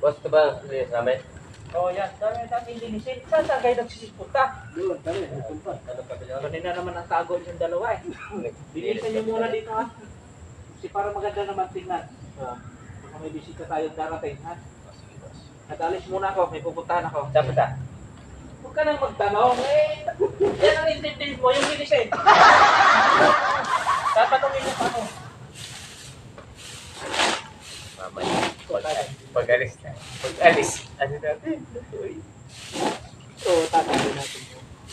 Ito ba, linis namin? Oh, yan. Dami natin linisin. Saan saan kayo nagsisipunta? Doon, kami. Punta. Ano? Kanina naman ang tago yung dalawa eh. Bilisan niyo muna dito ha. Kasi para maganda naman tingnan. Ah, baka may bisita tayo darating ha. Nag-alis muna ako, may pupuntahan ako. Saan punta? Huwag ka nang magtanong. Eh, yan ang intindihin mo, yung linisin. Tatanungin mo pa ako. Mamaya. Pag, pag-alis na. Pag-alis. Ano natin? Oo, tatanungin natin.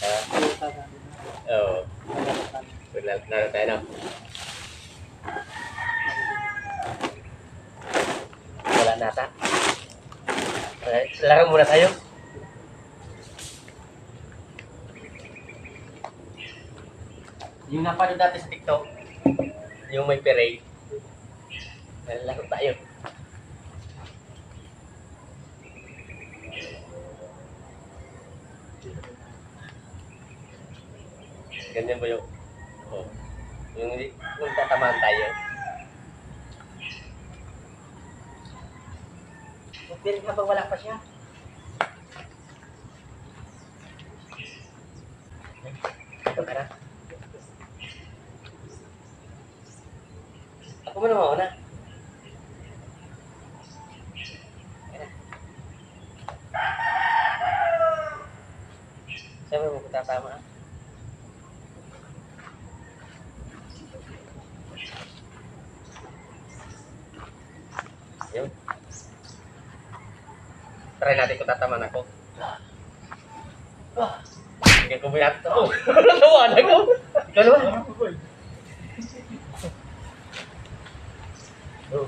Ah, Oo, tatanungin natin. Oo. Wala na tayo na. Wala na ata. Wala- Laro muna tayo. Yung napanood natin sa TikTok, yung may parade, laro tayo. Ganyan ba yung, oh, yung, yung tatamaan tayo. Pero habang wala pa siya. Ito ka na. Ako mo na mauna. Ayan na. Ah? Yun. Try natin kung tataman ako. Hindi ko binat. Oh, nawa na ko. Ikaw naman. Oh.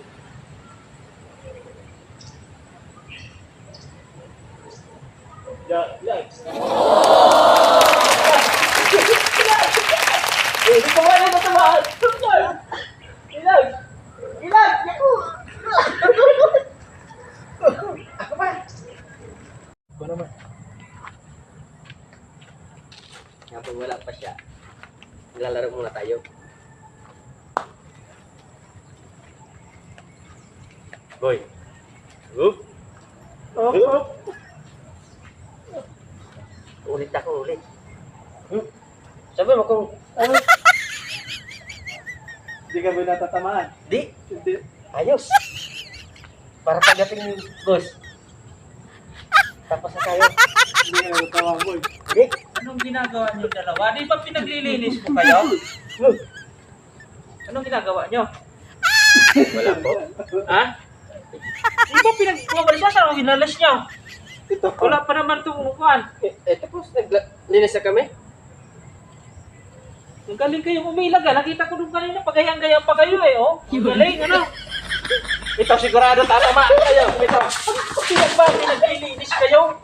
Ya, ya. Eh, di ko wala matamaan. Ilag! Ilag! Yaku! Ako pa. Ako naman. Wala pa siya, maglalaro muna tayo. Boy. Oop. Oh, oh. Ulit ako, ulit. Sabi mo kung, ano? Hindi ka ba natatamaan? Di, Hindi. ayos. Para pagdating yung boss. Tapos na tayo. Hindi ka natatamaan mo. eh. Di. Anong ginagawa niyo dalawa? Di ba pinaglilinis ko kayo? Anong ginagawa niyo? Wala po. Ha? Di ba pinagkumabalis siya sa hinalas niya? Ito. Wala pa naman tumukuan. Eh, eh tapos, naglinis na kami galing kayong umilag ah. Nakita ko nung kanina, pagayang-gayang pa kayo eh, oh. Ang galing, ano? Ito sigurado tatama kayo. Ito, pinagbabi, nag-ilinis kayo.